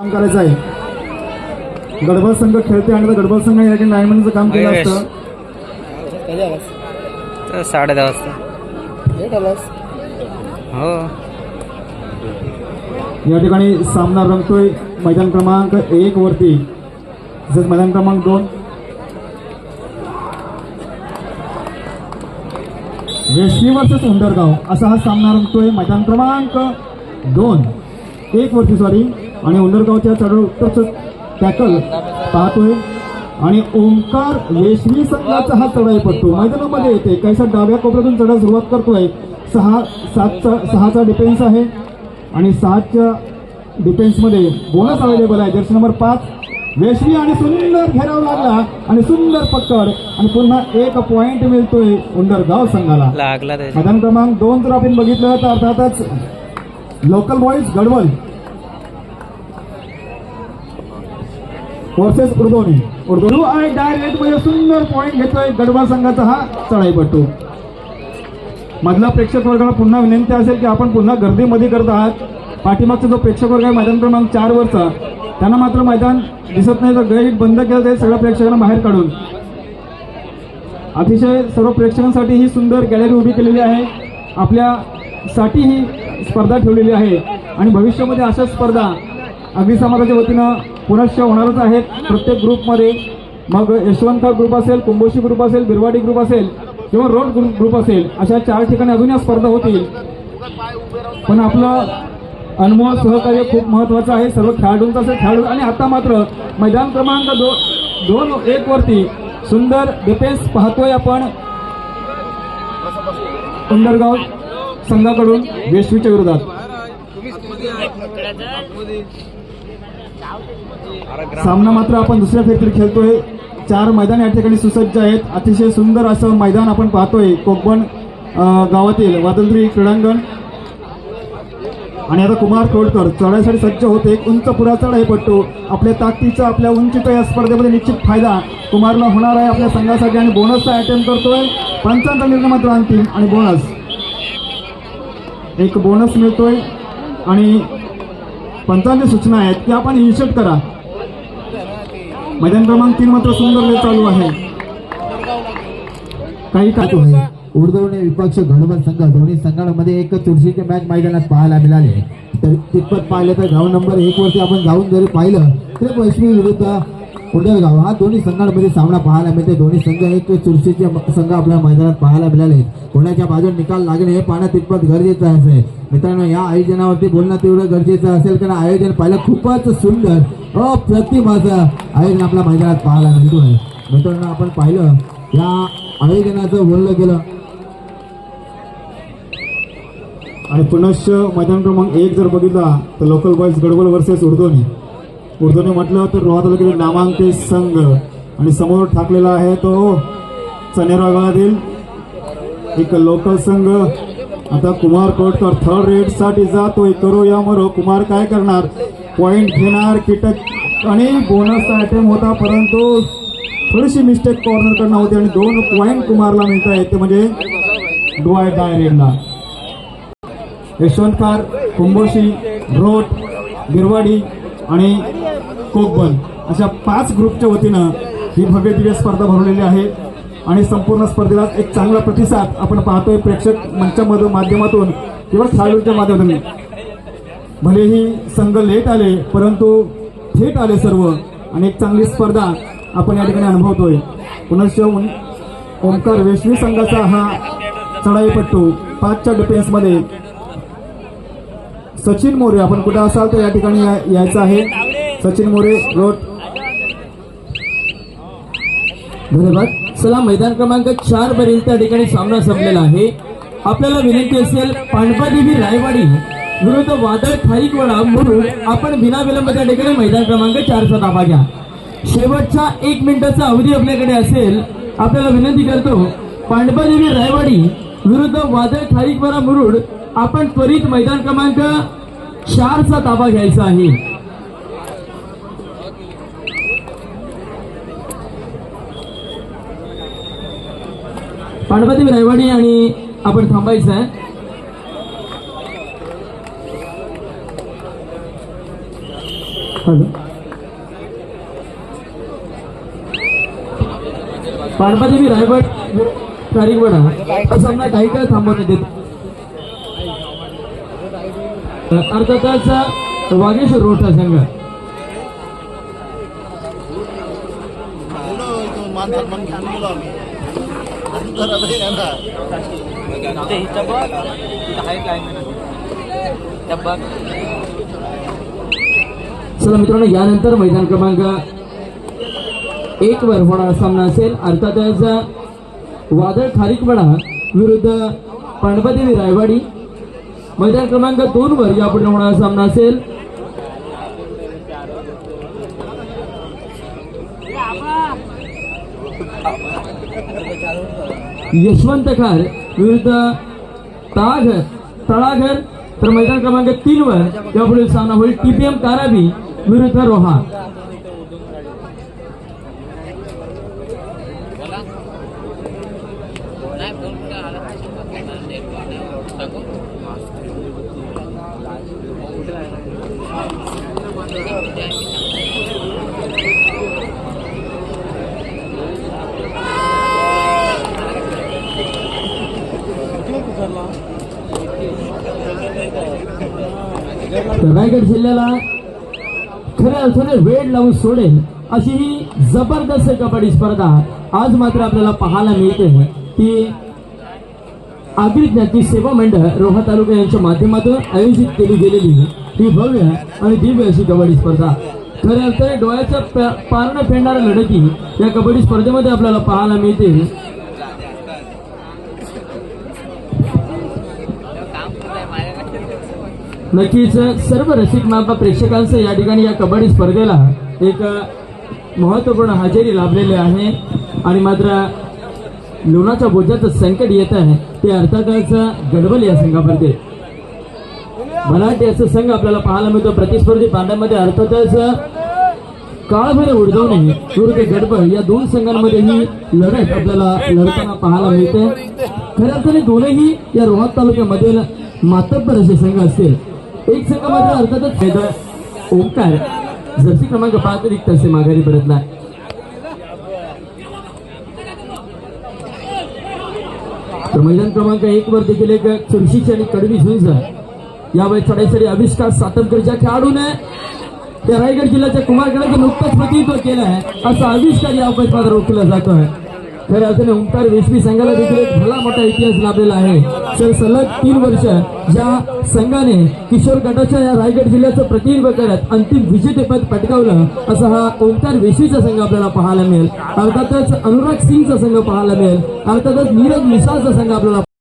काम करायचं आहे. गडबड संघ खेळते आणि गडबड संघ या ठिकाणी लाईनमॅनचं काम केलं. असतं. साडे दहा वाजता हो. या ठिकाणी सामना रंगतोय मैदान क्रमांक एक वरती. तसेच मैदान क्रमांक दोन. वेस्टी वर्सेस उंडरगाव असा हा सामना रंगतोय मैदान क्रमांक दोन. एक वरती सॉरी आणि उंडरगावच्या चढ उत्तरचं टॅकल पाहतोय. आणि ओंकार वेशवी संघाचा हा चढाई पडतो मैदानामध्ये येते. कैसा डाव्या कोपऱ्यातून चढायला सुरुवात करतोय. सहा सातचा सहाचा डिफेन्स आहे. आणि सहाच्या डिफेन्समध्ये बोनस अवेलेबल आहे. जर्सी नंबर पाच वेशवी आणि सुंदर घेराव लागला. आणि सुंदर पकड. आणि पुन्हा एक पॉइंट मिळतोय उंडरगाव संघाला. मैदान क्रमांक दोन जर आपण बघितलं तर अर्थातच लोकल बॉईज गडवल वर्सेस उर्दोनी उर्दू आणि डायरेक्टमध्ये सुंदर पॉईंट घेतोय गडवा संघाचा हा चढाईपट्टू मधला प्रेक्षक वर्गाला पुन्हा विनंती असेल की आपण पुन्हा गर्दीमध्ये करत आहात. पाठीमागचा जो प्रेक्षक वर्ग आहे मैदान क्रमांक चार वरचा त्यांना मात्र मैदान दिसत नाही. तर गेट बंद केलं जाईल सगळ्या प्रेक्षकांना बाहेर काढून. अतिशय सर्व प्रेक्षकांसाठी ही सुंदर गॅलरी उभी केलेली आहे. आपल्यासाठी ही स्पर्धा ठेवलेली आहे. आणि भविष्यामध्ये अशा स्पर्धा अग्नि समाजाच्या वतीनं पुनश्च होणारच आहेत. प्रत्येक ग्रुपमध्ये मग यशवंत ग्रुप असेल कुंभोशी ग्रुप असेल बिरवाडी ग्रुप असेल किंवा रोड ग्रुप ग्रुप असेल अशा चार ठिकाणी अजून या स्पर्धा होतील. पण आपलं अनमोल सहकार्य खूप महत्वाचं आहे. सर्व खेळाडूंचं असेल खेळाडू आणि आता मात्र मैदान क्रमांक दो दोन एक वरती सुंदर डिफेन्स पाहतोय आपण. उंडरगाव संघाकडून वेशवीच्या विरोधात. सामना मात्र आपण दुसऱ्या फेरीतील खेळतोय. चार मैदान या ठिकाणी सुसज्ज आहेत. अतिशय सुंदर असं मैदान आपण पाहतोय. कोकण गावातील वादंत्री क्रीडांगण. आणि आता कुमार कोडकर चढायसाठी सज्ज होते एक उंच पुरा आहे पट्टू. आपल्या ताकदीचा आपल्या उंचीचा या स्पर्धेमध्ये निश्चित फायदा कुमारला होणार आहे आपल्या संघासाठी आणि बोनसचा अटेम्प्ट करतोय. पंचांचा निर्णय मात्र अंतिम आणि बोनस एक बोनस मिळतोय. आणि पंचांची सूचना आहेत की आपण इन्शर्ट करा. मैदान क्रमांक तीन मात्र सुंदर चालू आहे. काही काय आहे. उर्दू विपक्ष गडबड संघ दोन्ही संघांमध्ये एक चुरशीचे मॅच मैदानात पाहायला मिळाले. तर तितपत पाहिलं तर गाव नंबर एक वरती आपण जाऊन जरी पाहिलं तर वैष्णवी विरुद्ध कुठे जाऊ हा दोन्ही संघांमध्ये सामना पाहायला मिळते दोन्ही संघ एक चुरशीचे संघ आपल्या मैदानात पाहायला मिळाले कोणाच्या बाजूने निकाल लागणे हे पाहणं तितपत गरजेचं आहे. मित्रांनो या आयोजनावरती बोलणं तेवढं गरजेचं असेल कारण आयोजन पाहिलं खूपच सुंदर अप्रतिम असं आयोजन आपल्या मैदानात पाहायला मिळतोय. मित्रांनो आपण पाहिलं या आयोजनाचं बोललं गेलं आणि पुनश्च मैदान क्रमांक एक जर बघितला तर लोकल बॉईज गडबड वर्सेस उर्दोनी उर्दूने म्हटलं तर रोहा तालुक्यातील नामांकित संघ. आणि समोर ठाकलेला आहे तो चनेरा गावातील एक लोकल संघ. आता कुमार कोटकर थर्ड रेटसाठी जातोय. करो या मरो. कुमार काय करणार? पॉइंट घेणार कीटक आणि बोनसचा आयटम होता परंतु थोडीशी मिस्टेक कॉर्नर कडनं होती आणि दोन पॉइंट कुमारला मिळता येते ते म्हणजे डोआय डायरेडला यशवंतकार कुंभोशी रोट गिरवाडी आणि कोकबन अशा पाच ग्रुपच्या वतीनं ही भव्य दिव्य स्पर्धा भरवलेली आहे. आणि संपूर्ण स्पर्धेला एक चांगला प्रतिसाद आपण पाहतोय प्रेक्षक मंचामधून माध्यमातून किंवा खेळाडूंच्या माध्यमातून. भलेही संघ लेट आले परंतु थेट आले सर्व आणि एक चांगली स्पर्धा आपण या ठिकाणी अनुभवतोय. पुनश्च ओं- ओंकार वेशवी संघाचा हा चढाईपट्टू पाचच्या डिफेन्समध्ये सचिन मोरे आपण कुठं असाल तर या ठिकाणी या- यायचं आहे. सचिन मोरे रोड. धन्यवाद. चला मैदान क्रमांक चार वरील त्या ठिकाणी सामना संपलेला आहे. आपल्याला विनंती असेल पांडपादेवी रायवाडी विरुद्ध वादळ खारीकवाडा म्हणून आपण बिना विलंब त्या ठिकाणी मैदान क्रमांक चारचा ताबा घ्या. शेवटचा एक मिनिटाचा अवधी आपल्याकडे असेल आपल्याला विनंती करतो पांडपादेवी रायवाडी विरुद्ध वादळ खारीकवाडा मुरुड आपण त्वरित मैदान क्रमांक चारचा ताबा घ्यायचा आहे. पांडवादेवी रायवाडी आणि आपण थांबायचं आहे. हॅलो. पाणबादेवी रायवड तारीखवडा हा सामना काही काळ थांबवण्यात येतो अर्थातच वागेश्वर रोडचा संघ चला मित्रांनो यानंतर मैदान क्रमांक एक वर होणारा सामना असेल. अर्थातच वादळ खारीकवाडा विरुद्ध पांडवादेवी रायवाडी. मैदान क्रमांक दोन वर यापुढे होणारा सामना असेल. यशवंत खार विरुद्ध तळाघर तळाघर तर मैदान क्रमांक तीन वर यापुढील सामना होईल. टीपीएम काराबी विरुद्ध रोहा तर रायगड जिल्ह्याला खऱ्या अर्थाने वेळ लावून सोडेल अशी ही जबरदस्त कबड्डी स्पर्धा आज मात्र आपल्याला पाहायला मिळते ती आगरी ज्ञाती सेवा मंडळ रोहा तालुका यांच्या माध्यमातून आयोजित केली गेलेली ही भव्य आणि दिव्य अशी कबड्डी स्पर्धा. खऱ्या अर्थाने डोळ्याच्या पारणं फेडणाऱ्या लढती या कबड्डी स्पर्धेमध्ये आपल्याला पाहायला मिळते. नक्कीच सर्व रसिक मापा प्रेक्षकांचं या ठिकाणी या कबड्डी स्पर्धेला एक महत्त्वपूर्ण हजेरी लाभलेली आहे. आणि मात्र लोणाच्या बोजाचं संकट येत आहे ते अर्थातच गडबल या संघामध्ये. मराठी असं संघ आपल्याला पाहायला मिळतो. प्रतिस्पर्धी पांड्यामध्ये अर्थातच काळभर उडवणे दुर्ग गडबड या दोन संघांमध्ये ही लढत आपल्याला लढताना पाहायला मिळते. खऱ्या अर्थाने दोनही या रोहात तालुक्यामधील मातब्बर असे संघ असतील. एक संघ अर्थातच ओंकार. जर्सी क्रमांक पाच रिक्त असे माघारी पडतला. तर मैदान क्रमांक एक वर देखील एक चुरशीची आणि कडवी झुंज. यावेळी चढाईसाठी आविष्कार सातमकरच्या खेळाडूने त्या रायगड जिल्ह्याच्या कुमारगडाचं नुकतंच प्रतिनिधित्व केलं आहे. असा आविष्कार या अभ्यास रोखला जातोय. खऱ्या अर्थाने ओंकार वेशमी संघाला देखील एक भला मोठा इतिहास लाभलेला आहे. तर सलग तीन वर्ष ज्या संघाने किशोर गटाच्या या रायगड जिल्ह्याचं प्रतिनिधित्व करत अंतिम विजेतेपद पटकावलं असा हा ओमकार वेशीचा संघ आपल्याला पाहायला मिळेल. अर्थातच अनुराग सिंगचा संघ पाहायला मिळेल. अर्थातच नीरज मिसाळचा संघ आपल्याला